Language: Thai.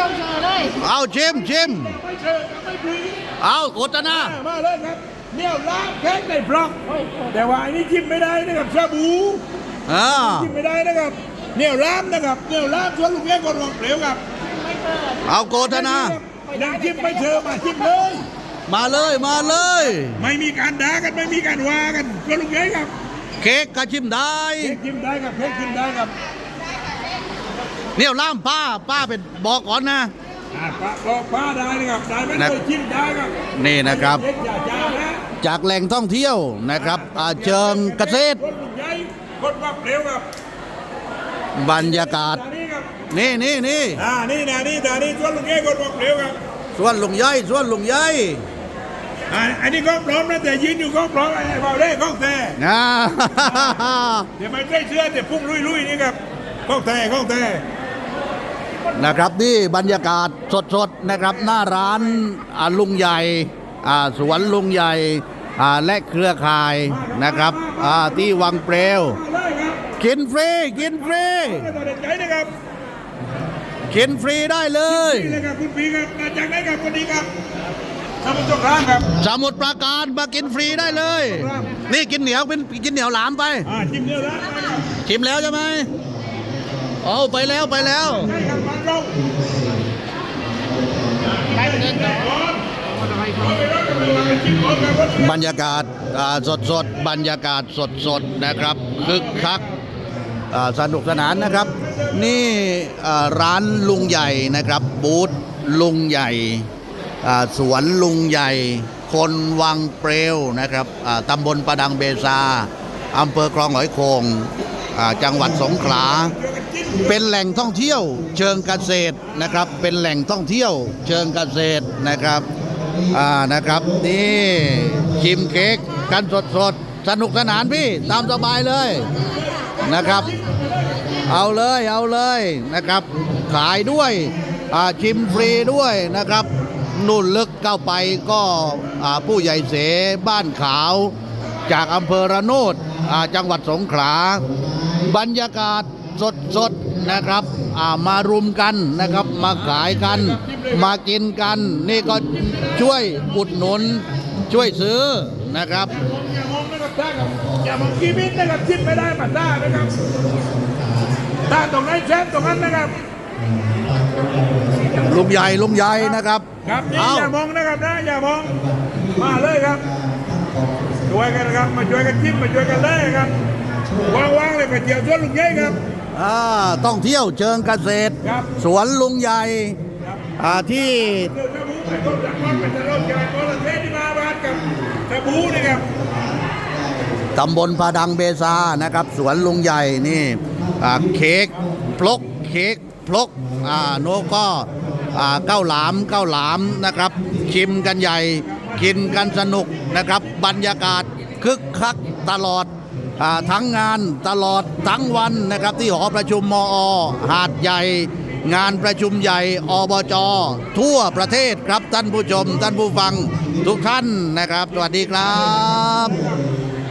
ต้องเจอเลยเอาชิมชิมไม่เชิญไม่พลีเอาโฆษณามาเลยครับเนี่ยล้างแข้งในบล็อก แต่ว่าอันนี้จิ้มไม่ได้นะครับชาบูอ่าจิ้มไม่ได้นะครับเนี่ยล้ามนะครับเนี่ยล้ามชวนลูกเลี้ยงคนวางเปลวครับไม่เปิดเอาโฆษณายังจิ้มไม่เชิญมาจิ้มเลย มาเลยมาเลย ไม่มีการด่ากันไม่มีการว่ากันชวนลูกเลี้ยงครับ เค้กก็ชิมได้เค้กจิ้มได้ครับเค้กจิ้มได้ครับ เนี่ยล่ามป้าป้าเป็นบอกก่อนนะ อ่าปะบอกป้าได้นะครับได้ไม่นะเคยจิ้มได้ครับนี่นะครับเค้กอย่าจ้านะจากแหล่งท่องเที่ยวนะครับอ่าเชิงเกษตรชวนลูกเลี้ยงคนวางเปลวครับบรรยากาศด่านี่ครับนี่นี่นี่อ่านี่นะนี่ด่านี่ชวนลูกเลี้ยงคนวางเปลวครับส่วนลุงย่อยส่วนลุงย่อยอ่าอันนี้ก็พร้อมนะแต่ยืนอยู่ก็พร้อมไอ้เบาเล่ก้องแต่นะ เดี๋ยวไม่ได้เชื่อแต่พุ่งลุยๆนี่ครับก้องแต่ก้องแต่ นะครับนี่บรรยากาศสดๆนะครับหน้าร้านอ่าลุงใหญ่สวนลุงใหญ่และเครือข่ายนะครับที่วังเปลวมาเลยครับกินฟรีกินฟรีได้เด็ดใจนะครับกินฟรีได้เลยคุณพีครับมาจากไหนครับคนนี้ครับสมุทรสงครามครับสมุดปราการมากินฟรีได้เลย นี่กินเหนียวเป็นกินเหนียวหลามไปอ่าจิ้มเนื้อร้านนะครับชิมแล้วใช่ไหม อาไปแล้วไปแล้วบรรยากาศสดสดบรรยากาศสดสดนะครับคึกคักสนุกสนานนะครับ นี่ร้านลุงใหญ่นะครับ บูธลุงใหญ่สวนลุงใหญ่ คนวังเปลวนะครับตำบลประดังเบซาอำเภอคลองหอยโขง จังหวัดสงขลา เป็นแหล่งท่องเที่ยว เชิงเกษตรนะครับ เป็นแหล่งท่องเที่ยว เชิงเกษตรนะครับอ่านะครับนี่ชิมเค้กกันสดสดๆสนุกสนานพี่ตามสบายเลยนะครับ เอาเลยเอาเลยนะครับ ขายด้วยชิมฟรีด้วยนะครับ นุ่นลึกเข้าไปก็ผู้ใหญ่เสบ้านขาว จากอำเภอระโนดอ่าจังหวัดสงขลา บรรยากาศสดสดๆนะครับอ่ามารุมกันนะครับ มาขายกัน มากินกัน นี่ก็ช่วยอุดหนุนช่วยซื้อนะครับอย่ามองนะครับท่าครับอย่ามองกีมิตนะครับจิ้มไม่ได้มาท่านะครับท่าตรงไหนแชมป์ตรงนั้นนะครับลุงใหญ่ลุงใหญ่นะครับ ครับนี่เอาอย่ามองนะครับนะอย่ามอง มาเลยครับ ช่วยกันครับ มาช่วยกันจิ้มมาช่วยกันเลยครับว่างๆเลยไปเที่ยวสวนลุงเย้ครับอ่าต้องเที่ยวเชิงเกษตร ครับสวนลุงใหญ่อ่าที่เดินกระบูไปต้นจากวัดเป็นตลกใหญ่คนละเทศที่มาบ้านกับกระบูนี่ครับตำบลพาดังเบซานะครับ สวนลุงใหญ่นี่อ่าเค้กพลกเค้กพลกอ่าโนก็อ่าเก้าหลามเก้าหลามนะครับ ชิมกันใหญ่ กินกันสนุกนะครับ บรรยากาศคึกคักตลอดอทั้งงานตลอดทั้งวันนะครับ ที่หอประชุมมอ หาดใหญ่ งานประชุมใหญ่อบจทั่วประเทศครับท่านผู้ชม ท่านผู้ฟังทุกท่านนะครับ สวัสดีครับ